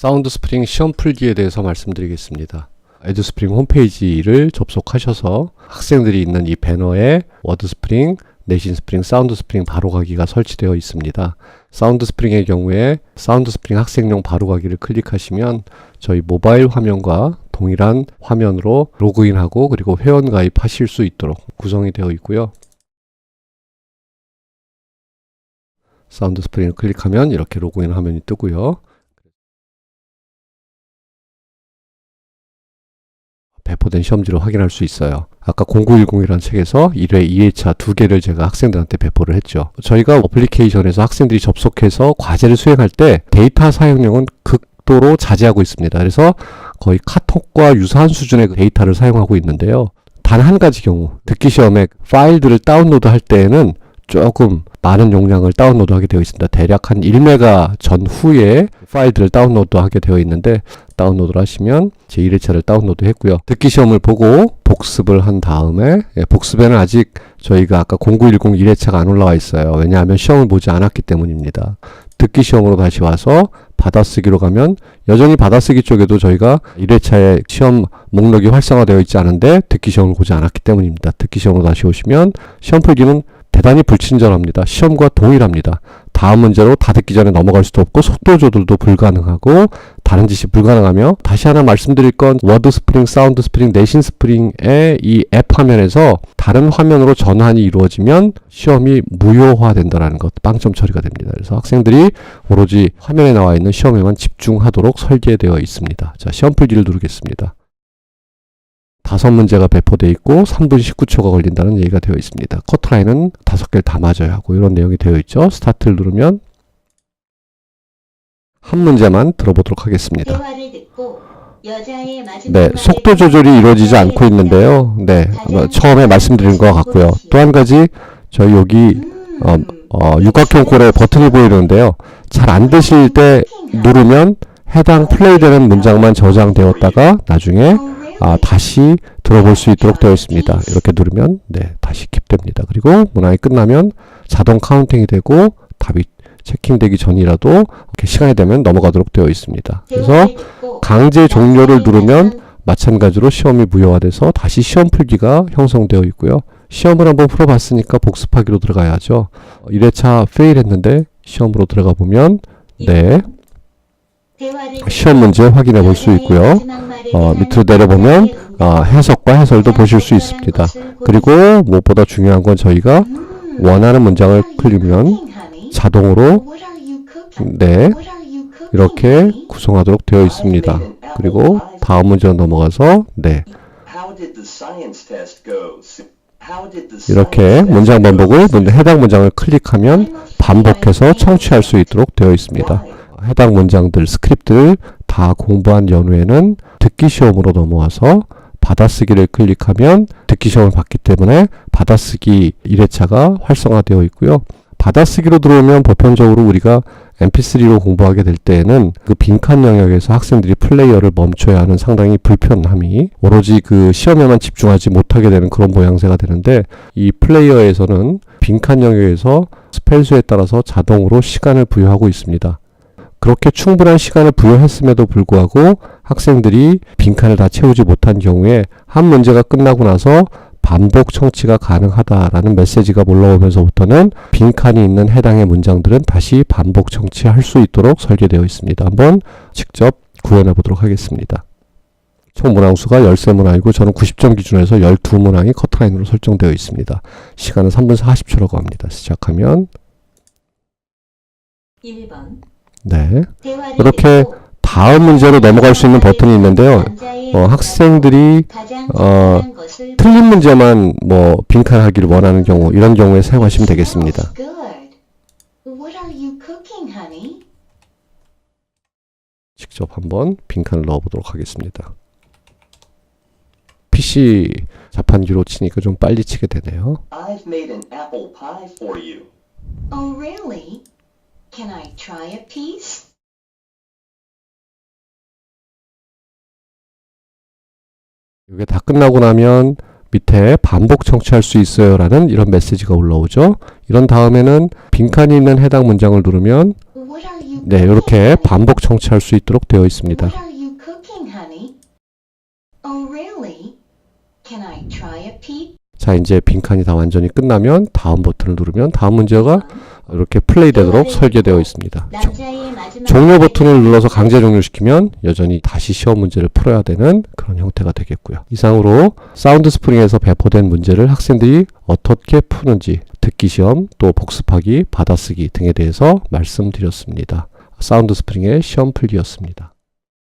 사운드 스프링 시험 풀기에 대해서 말씀드리겠습니다. 에듀스프링 홈페이지를 접속하셔서 학생들이 있는 이 배너에 워드 스프링, 내신 스프링, 사운드 스프링 바로가기가 설치되어 있습니다. 사운드 스프링의 경우에 사운드 스프링 학생용 바로가기를 클릭하시면 저희 모바일 화면과 동일한 화면으로 로그인하고 그리고 회원 가입하실 수 있도록 구성이 되어 있고요. 사운드 스프링을 클릭하면 이렇게 로그인 화면이 뜨고요. 배포된 시험지를 확인할 수 있어요. 아까 0910이라는 책에서 1회, 2회차 두 개를 제가 학생들한테 배포를 했죠. 저희가 어플리케이션에서 학생들이 접속해서 과제를 수행할 때 데이터 사용량은 극도로 자제하고 있습니다. 그래서 거의 카톡과 유사한 수준의 그 데이터를 사용하고 있는데요. 단 한 가지 경우, 듣기 시험에 파일들을 다운로드 할 때에는 조금 많은 용량을 다운로드 하게 되어 있습니다. 대략 한 1메가 전후에 파일들을 다운로드 하게 되어 있는데 다운로드를 하시면 제 1회차를 다운로드 했고요. 듣기 시험을 보고 복습을 한 다음에 예, 복습에는 아직 저희가 아까 0910 1회차가 안 올라와 있어요. 왜냐하면 시험을 보지 않았기 때문입니다. 듣기 시험으로 다시 와서 받아쓰기로 가면 여전히 받아쓰기 쪽에도 저희가 1회차에 시험 목록이 활성화되어 있지 않은데 듣기 시험을 보지 않았기 때문입니다. 듣기 시험으로 다시 오시면 시험 풀기는 대단히 불친절합니다. 시험과 동일합니다. 다음 문제로 다 듣기 전에 넘어갈 수도 없고 속도 조절도 불가능하고 다른 짓이 불가능하며 다시 하나 말씀드릴 건 워드 스프링, 사운드 스프링, 내신 스프링의 이 앱 화면에서 다른 화면으로 전환이 이루어지면 시험이 무효화된다는 것, 빵점 처리가 됩니다. 그래서 학생들이 오로지 화면에 나와 있는 시험에만 집중하도록 설계되어 있습니다. 자, 시험 풀기를 누르겠습니다. 다섯 문제가 배포되어 있고 3분 19초가 걸린다는 얘기가 되어 있습니다. 커트라인은 다섯 개를 다 맞아야 하고 이런 내용이 되어 있죠. 스타트를 누르면 한 문제만 들어보도록 하겠습니다. 네, 속도 조절이 이루어지지 않고 있는데요. 네, 처음에 말씀드린 것과 같고요. 또 한 가지 저희 여기 어, 어, 육각형 꼴에 버튼이 보이는데요. 잘 안 되실 때 누르면 해당 플레이되는 문장만 저장되었다가 나중에 아, 다시 들어볼 수 있도록 되어 있습니다. 이렇게 누르면 네, 다시 킵됩니다. 그리고 문항이 끝나면 자동 카운팅이 되고 답이 체킹되기 전이라도 이렇게 시간이 되면 넘어가도록 되어 있습니다. 그래서 강제 종료를 누르면 마찬가지로 시험이 무효화돼서 다시 시험 풀기가 형성되어 있고요. 시험을 한번 풀어봤으니까 복습하기로 들어가야죠. 1회차 페일 했는데 시험으로 들어가 보면 네 시험 문제 확인해 볼 수 있고요. 어, 밑으로 내려보면 어, 해석과 해설도 보실 수 있습니다. 그리고 무엇보다 중요한 건 저희가 원하는 문장을 클릭하면 자동으로 네 이렇게 구성하도록 되어 있습니다. 그리고 다음 문제로 넘어가서 네 이렇게 문장 반복을 문- 해당 문장을 클릭하면 반복해서 청취할 수 있도록 되어 있습니다. 해당 문장들 스크립트를 다 공부한 연후에는 듣기 시험으로 넘어와서 받아쓰기를 클릭하면 듣기 시험을 봤기 때문에 받아쓰기 1회차가 활성화되어 있고요. 받아쓰기로 들어오면 보편적으로 우리가 mp3로 공부하게 될 때에는 그 빈칸 영역에서 학생들이 플레이어를 멈춰야 하는 상당히 불편함이 오로지 그 시험에만 집중하지 못하게 되는 그런 모양새가 되는데 이 플레이어에서는 빈칸 영역에서 스펠수에 따라서 자동으로 시간을 부여하고 있습니다. 그렇게 충분한 시간을 부여했음에도 불구하고 학생들이 빈칸을 다 채우지 못한 경우에 한 문제가 끝나고 나서 반복 청취가 가능하다라는 메시지가 올라오면서부터는 빈칸이 있는 해당의 문장들은 다시 반복 청취할 수 있도록 설계되어 있습니다. 한번 직접 구현해 보도록 하겠습니다. 총 문항수가 13문항이고 저는 90점 기준에서 12문항이 커트라인으로 설정되어 있습니다. 시간은 3분 40초라고 합니다. 시작하면 1번 네. 이렇게 다음 문제로 넘어갈 수 있는 버튼이 있는데요. 어, 학생들이 어, 틀린 문제만 뭐 빈칸하기를 원하는 경우 이런 경우에 사용하시면 되겠습니다. 직접 한번 빈칸을 넣어보도록 하겠습니다. PC 자판기로 치니까 좀 빨리 치게 되네요. Can I try a piece? 이게 다 끝나고 나면 밑에 반복 청취할 수 있어요 라는 이런 메시지가 올라오죠. 이런 다음에는 빈칸이 있는 해당 문장을 누르면 네, 이렇게? 반복 청취할 수 있도록 되어 있습니다. Cooking? Oh, really? 자, 이제 빈칸이 다 완전히 끝나면 다음 버튼을 누르면 다음 문제가 이렇게 플레이 되도록 설계되어 있습니다. 종- 종료 버튼을 눌러서 강제 종료시키면 여전히 다시 시험 문제를 풀어야 되는 그런 형태가 되겠고요. 이상으로 사운드 스프링에서 배포된 문제를 학생들이 어떻게 푸는지 듣기 시험 또 복습하기, 받아쓰기 등에 대해서 말씀드렸습니다. 사운드 스프링의 시험 풀기였습니다.